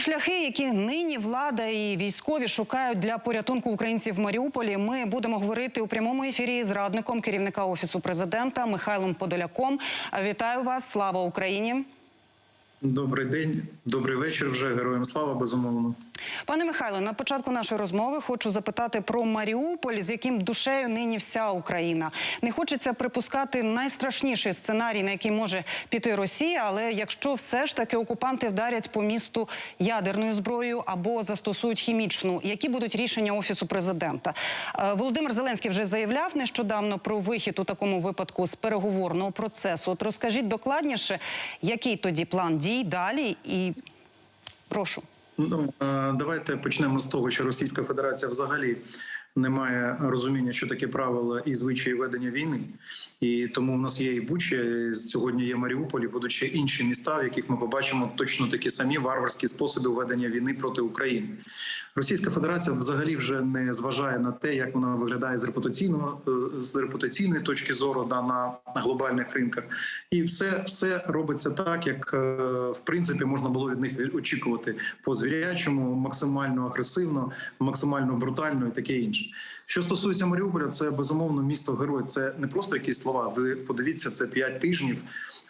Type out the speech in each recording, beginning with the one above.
шляхи, які нині влада і військові шукають для порятунку українців в Маріуполі. Ми будемо говорити у прямому ефірі з радником керівника офісу президента Михайлом Подоляком. Вітаю вас! Слава Україні! Добрий день, добрий вечір. Вже героям слава безумовно. Пане Михайло, на початку нашої розмови хочу запитати про Маріуполь, з яким душею нині вся Україна. Не хочеться припускати найстрашніший сценарій, на який може піти Росія. Але якщо все ж таки окупанти вдарять по місту ядерною зброєю або застосують хімічну, які будуть рішення офісу президента? Е, Володимир Зеленський вже заявляв нещодавно про вихід у такому випадку з переговорного процесу. От розкажіть докладніше, який тоді план дій далі, і прошу. Ну давайте почнемо з того, що Російська Федерація взагалі не має розуміння, що таке правила і звичаї ведення війни, і тому в нас є і Буча, сьогодні є Маріуполь, і будуть ще інші міста, в яких ми побачимо точно такі самі варварські способи ведення війни проти України. Російська Федерація взагалі вже не зважає на те, як вона виглядає з репутаційного е, з репутаційної точки зору да, на, на глобальних ринках, і все, все робиться так, як е, в принципі можна було від них очікувати по звірячому, максимально агресивно, максимально брутально і таке інше. Що стосується Маріуполя, це безумовно місто герой. Це не просто якісь слова. Ви подивіться, це 5 тижнів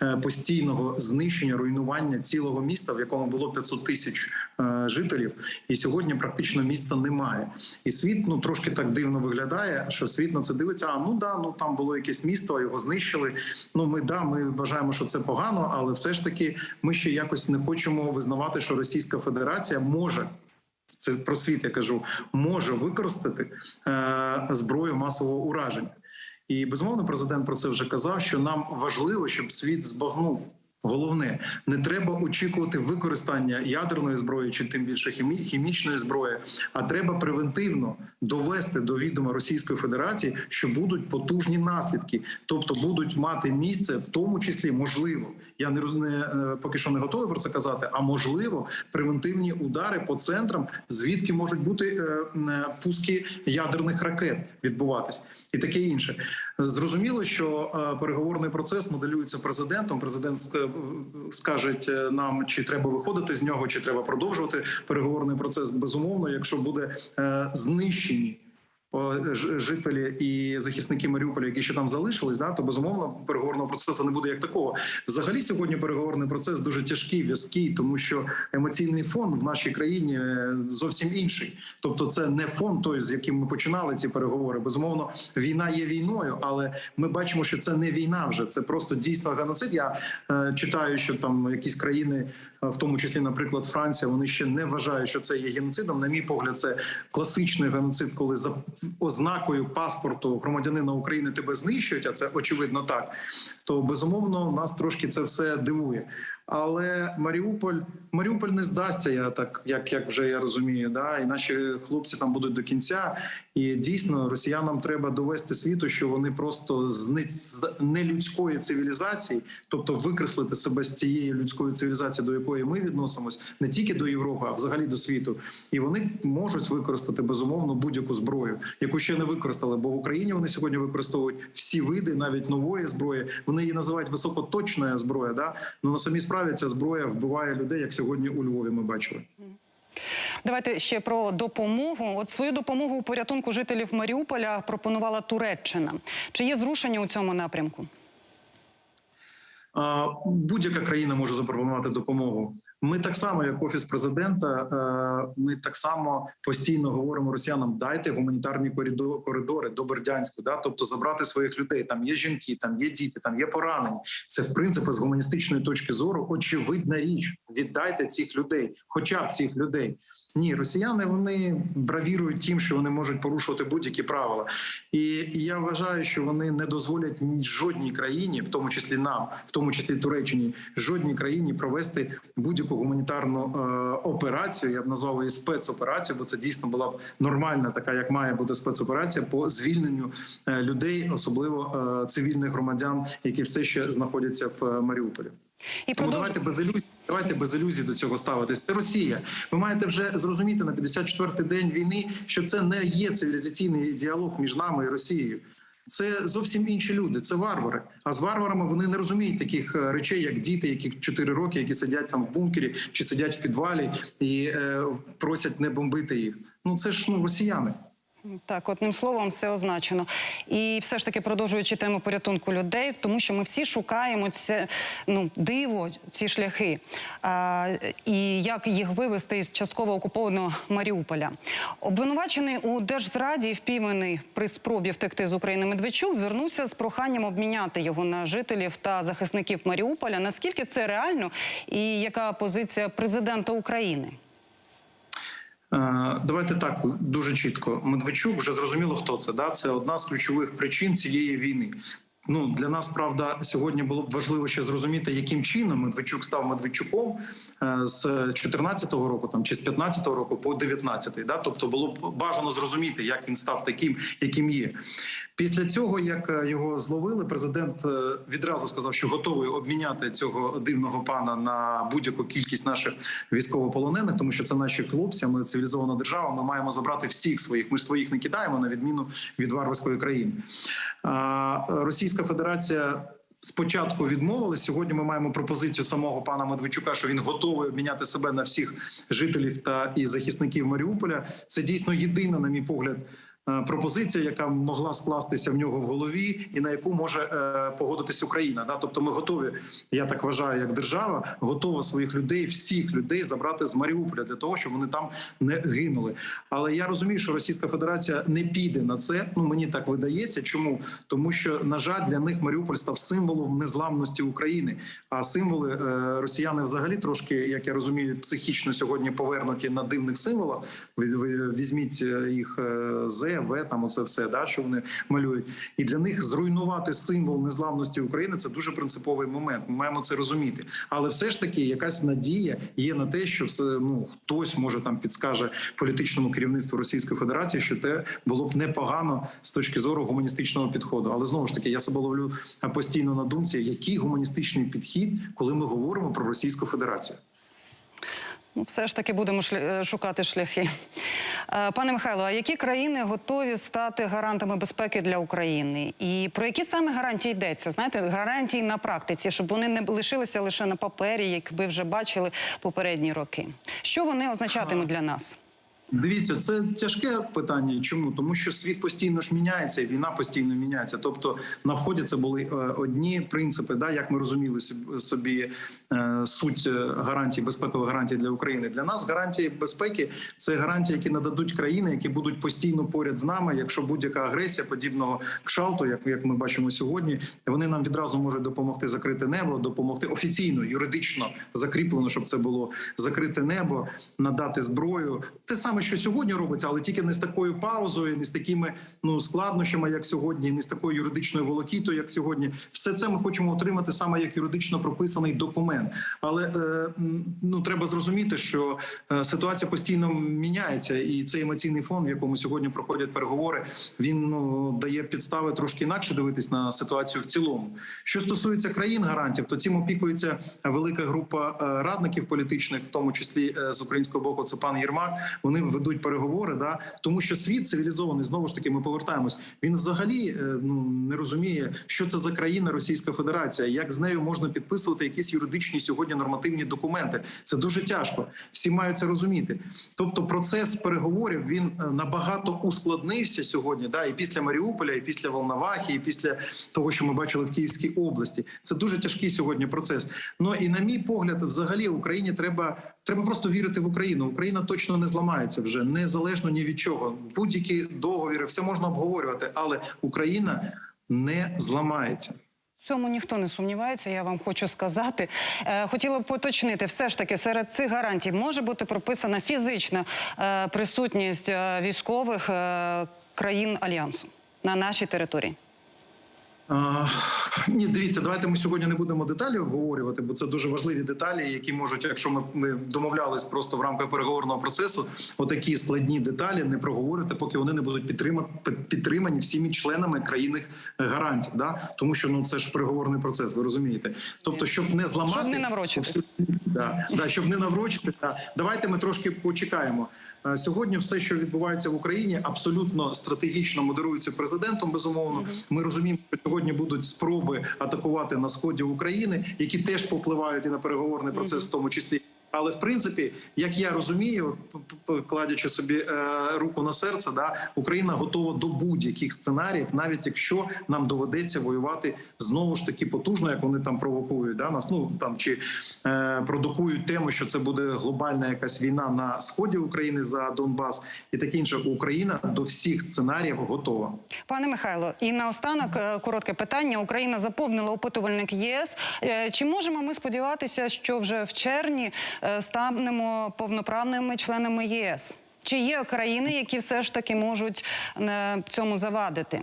е, постійного знищення, руйнування цілого міста, в якому було 500 тисяч е, жителів, і сьогодні практично міста немає. І світ ну трошки так дивно виглядає, що світ на це дивиться. А ну да, ну там було якесь місто, його знищили. Ну ми да, ми вважаємо, що це погано, але все ж таки ми ще якось не хочемо визнавати, що Російська Федерація може. Це про світ я кажу, може використати е, зброю масового ураження. І безумовно, президент про це вже казав. Що нам важливо, щоб світ збагнув. Головне, не треба очікувати використання ядерної зброї чи тим більше хімі- хімічної зброї, а треба превентивно довести до відома Російської Федерації, що будуть потужні наслідки, тобто будуть мати місце, в тому числі можливо. Я не, не е, поки що не готовий про це казати, а можливо, превентивні удари по центрам, звідки можуть бути е, е, пуски ядерних ракет відбуватись, і таке інше. Зрозуміло, що е, переговорний процес моделюється президентом. Президент е, скаже е, нам, чи треба виходити з нього, чи треба продовжувати переговорний процес. Безумовно, якщо буде знищені. Жителі і захисники Маріуполя, які ще там залишились, да то безумовно переговорного процесу не буде як такого. Взагалі, сьогодні переговорний процес дуже тяжкий, в'язкий, тому що емоційний фон в нашій країні е, зовсім інший. Тобто, це не фон той, з яким ми починали ці переговори. Безумовно, війна є війною, але ми бачимо, що це не війна вже. Це просто дійсно геноцид. Я е, читаю, що там якісь країни, е, в тому числі, наприклад, Франція, вони ще не вважають, що це є геноцидом. На мій погляд, це класичний геноцид, коли за ознакою паспорту громадянина України тебе знищують, а це очевидно так. То безумовно нас трошки це все дивує. Але Маріуполь, Маріуполь не здасться. Я так, як, як вже я розумію, да і наші хлопці там будуть до кінця. І дійсно, росіянам треба довести світу, що вони просто з нелюдської цивілізації, тобто викреслити себе з цієї людської цивілізації, до якої ми відносимось, не тільки до Європи, а взагалі до світу. І вони можуть використати безумовно будь-яку зброю, яку ще не використали. Бо в Україні вони сьогодні використовують всі види, навіть нової зброї. Вони її називають високоточною зброя. Да? Ну на самій справі ця зброя вбиває людей, як сьогодні у Львові ми бачили. Давайте ще про допомогу. От свою допомогу у порятунку жителів Маріуполя пропонувала Туреччина. Чи є зрушення у цьому напрямку? Будь-яка країна може запропонувати допомогу. Ми так само, як офіс президента, е, ми так само постійно говоримо росіянам: дайте гуманітарні коридо- коридори до Бердянську, да, тобто забрати своїх людей. Там є жінки, там є діти, там є поранені. Це в принципі з гуманістичної точки зору очевидна річ. Віддайте цих людей, хоча б цих людей. Ні, росіяни вони бравірують тим, що вони можуть порушувати будь-які правила. І, і я вважаю, що вони не дозволять ні жодній країні, в тому числі нам, в тому числі Туреччині, жодній країні провести будь-яку гуманітарну е, операцію. Я б назвав її спецоперацію, бо це дійсно була б нормальна, така як має бути спецоперація по звільненню е, людей, особливо е, цивільних громадян, які все ще знаходяться в е, Маріуполі. І Тому продовж- давайте без ілюзій, давайте без ілюзій до цього ставитись. Це Росія. Ви маєте вже зрозуміти на 54-й день війни, що це не є цивілізаційний діалог між нами і Росією. Це зовсім інші люди, це варвари. А з варварами вони не розуміють таких е, речей, як діти, які 4 роки, які сидять там в бункері чи сидять в підвалі і е, просять не бомбити їх. Ну це ж ну росіяни. Так, одним словом, все означено. І все ж таки продовжуючи тему порятунку людей, тому що ми всі шукаємо це ну диво, ці шляхи, а, і як їх вивести із частково окупованого Маріуполя. Обвинувачений у держзраді і впійманий при спробі втекти з України Медведчук звернувся з проханням обміняти його на жителів та захисників Маріуполя. Наскільки це реально, і яка позиція президента України? Е, Давайте так дуже чітко. Медведчук вже зрозуміло, хто це. Да, це одна з ключових причин цієї війни. Ну для нас правда сьогодні було б важливо ще зрозуміти, яким чином Медведчук став Медведчуком е, з 14-го року, там чи з 15-го року по 19-й. Да? Тобто було б бажано зрозуміти, як він став таким, яким є. Після цього, як е, його зловили, президент е, відразу сказав, що готовий обміняти цього дивного пана на будь-яку кількість наших військовополонених, тому що це наші хлопці. Ми цивілізована держава. Ми маємо забрати всіх своїх. Ми ж своїх не кидаємо на відміну від варварської країни. Російська Федерація. Спочатку відмовились. Сьогодні ми маємо пропозицію самого пана Медведчука, що він готовий обміняти себе на всіх жителів та і захисників Маріуполя. Це дійсно єдина, на мій погляд, пропозиція, яка могла скластися в нього в голові, і на яку може е, погодитись Україна. Да? Тобто, ми готові, я так вважаю, як держава, готова своїх людей, всіх людей забрати з Маріуполя для того, щоб вони там не гинули. Але я розумію, що Російська Федерація не піде на це. Ну мені так видається. Чому тому, що на жаль, для них Маріуполь став символом незламності України. А символи е, росіяни взагалі трошки, як я розумію, психічно сьогодні повернуті на дивних символах. Візьміть е, їх е, З, В, там оце все, да, що вони малюють. І для них зруйнувати символ незламності України це дуже принциповий момент. Ми маємо це розуміти. Але все ж таки, якась надія є на те, що все ну хтось може там підскаже політичному керівництву Російської Федерації, що те було б непогано з точки зору гуманістичного підходу. Але знову ж таки, я себе ловлю постійно на думці, який гуманістичний підхід, коли ми говоримо про Російську Федерацію. Ну, все ж таки будемо е, шукати шляхи. Е, Пане Михайло, а які країни готові стати гарантами безпеки для України? І про які саме гарантії йдеться? Знаєте, гарантії на практиці, щоб вони не лишилися лише на папері, як ви вже бачили попередні роки. Що вони означатимуть для нас? Дивіться, це тяжке питання. Чому тому, що світ постійно ж міняється, і війна постійно міняється. Тобто на вході це були е, одні принципи, да як ми розуміли собі- е, суть е, гарантій, безпекових гарантій для України. Для нас гарантії безпеки це гарантії, які нададуть країни, які будуть постійно поряд з нами. Якщо будь-яка агресія подібного кшалту, як, як ми бачимо сьогодні, вони нам відразу можуть допомогти закрити небо, допомогти офіційно, юридично закріплено, щоб це було закрите небо, надати зброю. Те саме, що сьогодні робиться, але тільки не з такою паузою, не з такими ну складнощами, як сьогодні, не з такою юридичною волокітою, як сьогодні. Все це ми хочемо отримати саме як юридично прописаний документ. Але е, ну треба зрозуміти, що е, ситуація постійно міняється, і цей емоційний фон, в якому сьогодні проходять переговори, він ну дає підстави трошки інакше дивитись на ситуацію в цілому. Що стосується країн гарантів, то цим опікується велика група е, радників політичних, в тому числі е, з українського боку, це пан Єрмак. Вони ведуть переговори, да тому що світ цивілізований знову ж таки. Ми повертаємось. Він взагалі е, ну не розуміє, що це за країна Російська Федерація, як з нею можна підписувати якісь юридичні сьогодні нормативні документи. Це дуже тяжко. Всі мають це розуміти. Тобто, процес переговорів він е, набагато ускладнився сьогодні. Да, і після Маріуполя, і після Волновахи, і після того, що ми бачили в Київській області. Це дуже тяжкий сьогодні процес. Ну і на мій погляд, взагалі Україні треба. Треба просто вірити в Україну. Україна точно не зламається вже незалежно ні від чого. Будь-які договіри, все можна обговорювати, але Україна не зламається. Цьому ніхто не сумнівається. Я вам хочу сказати. Е, хотіла б поточнити, все ж таки серед цих гарантій може бути прописана фізична е, присутність е, військових е, країн альянсу на нашій території. Ні, дивіться, давайте ми сьогодні не будемо деталі обговорювати, бо це дуже важливі деталі, які можуть, якщо ми, ми домовлялись просто в рамках переговорного процесу, отакі складні деталі не проговорити, поки вони не будуть підтримані, підтримані всіми членами країнних гарантій. Да? Тому що ну це ж переговорний процес, ви розумієте. Тобто, щоб не зламати Щоб не наврочити. Да, да, щоб не наврочити. Да. Давайте ми трошки почекаємо. Е, Сьогодні все, що відбувається в Україні, абсолютно стратегічно модерується президентом. Безумовно, ми розуміємо, що сьогодні будуть спроби атакувати на сході України, які теж повпливають і на переговорний процес, в тому числі. Але в принципі, як я розумію, кладячи собі е, руку на серце, да Україна готова до будь-яких сценаріїв, навіть якщо нам доведеться воювати знову ж таки потужно, як вони там провокують да нас. Ну там чи е, продукують тему, що це буде глобальна якась війна на сході України за Донбас і таке інше. Україна до всіх сценаріїв готова. Пане Михайло, і наостанок е, коротке питання. Україна заповнила опитувальник ЄС. Е, Чи можемо ми сподіватися, що вже в червні станемо повноправними членами ЄС? Чи є країни, які все ж таки можуть е, цьому завадити?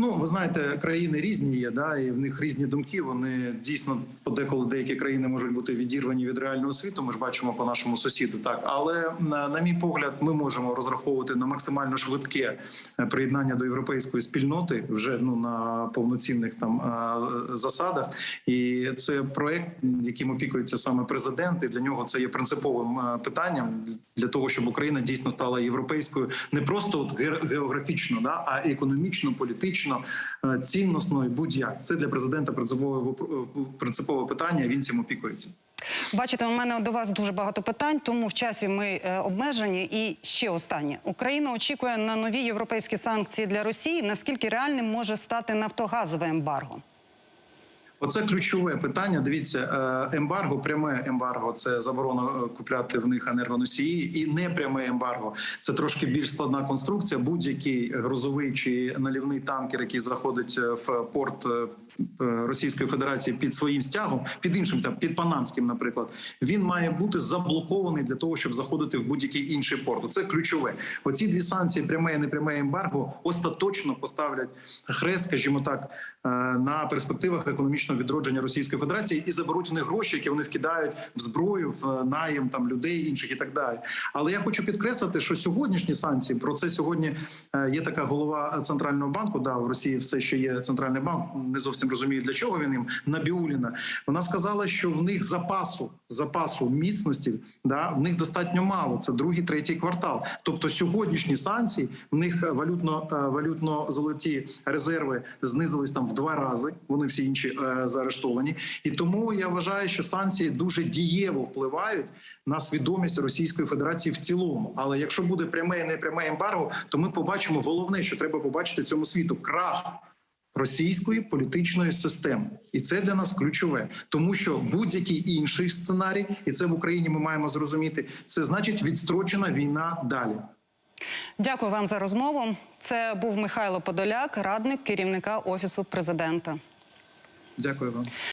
Ну, ви знаєте, країни різні є, да, і в них різні думки. Вони дійсно подеколи деякі країни можуть бути відірвані від реального світу. Ми ж бачимо по нашому сусіду. Так, але на, на мій погляд, ми можемо розраховувати на максимально швидке е, приєднання до європейської спільноти вже ну на повноцінних там е, засадах. І це проект, яким опікується саме президент. І для нього це є принциповим е, питанням для того, щоб Україна дійсно стала європейською не просто от географічно, да, а економічно, політично, е, цінносно і будь-як. Це для президента принципове е, принципове питання. Він цим опікується. Бачите, у мене до вас дуже багато питань, тому в часі ми е, обмежені. І ще останнє: Україна очікує на нові європейські санкції для Росії. Наскільки реальним може стати нафтогазове ембарго? Оце ключове питання. Дивіться, е, ембарго, пряме ембарго це заборона е, купляти в них енергоносії, і непряме ембарго це трошки більш складна конструкція. Будь-який грузовий чи налівний танкер, який заходить е, в порт. Російської Федерації під своїм стягом, під іншим стягом, під панамським, наприклад, він має бути заблокований для того, щоб заходити в будь-який інший порт. Це ключове. Оці дві санкції, пряме і непряме ембарго, остаточно поставлять хрест, скажімо так, на перспективах економічного відродження Російської Федерації і заберуть в них гроші, які вони вкидають в зброю, в наєм там людей інших і так далі. Але я хочу підкреслити, що сьогоднішні санкції про це сьогодні е, є така голова центрального банку. Да, в Росії все ще є центральний банк. Не зовсім розумію, для чого він їм Набіуліна. Вона сказала, що в них запасу запасу міцності да в них достатньо мало. Це другий, третій квартал. Тобто сьогоднішні санкції в них валютно е, валютно золоті резерви знизились там в два рази. Вони всі інші е, заарештовані. І тому я вважаю, що санкції дуже дієво впливають на свідомість Російської Федерації в цілому. Але якщо буде пряме і непряме ембарго, то ми побачимо головне, що треба побачити цьому світу крах. Російської політичної системи, і це для нас ключове, тому що будь-який інший сценарій, і це в Україні ми маємо зрозуміти. Це значить відстрочена війна далі. Дякую вам за розмову. Це був Михайло Подоляк, радник керівника офісу президента. Дякую вам.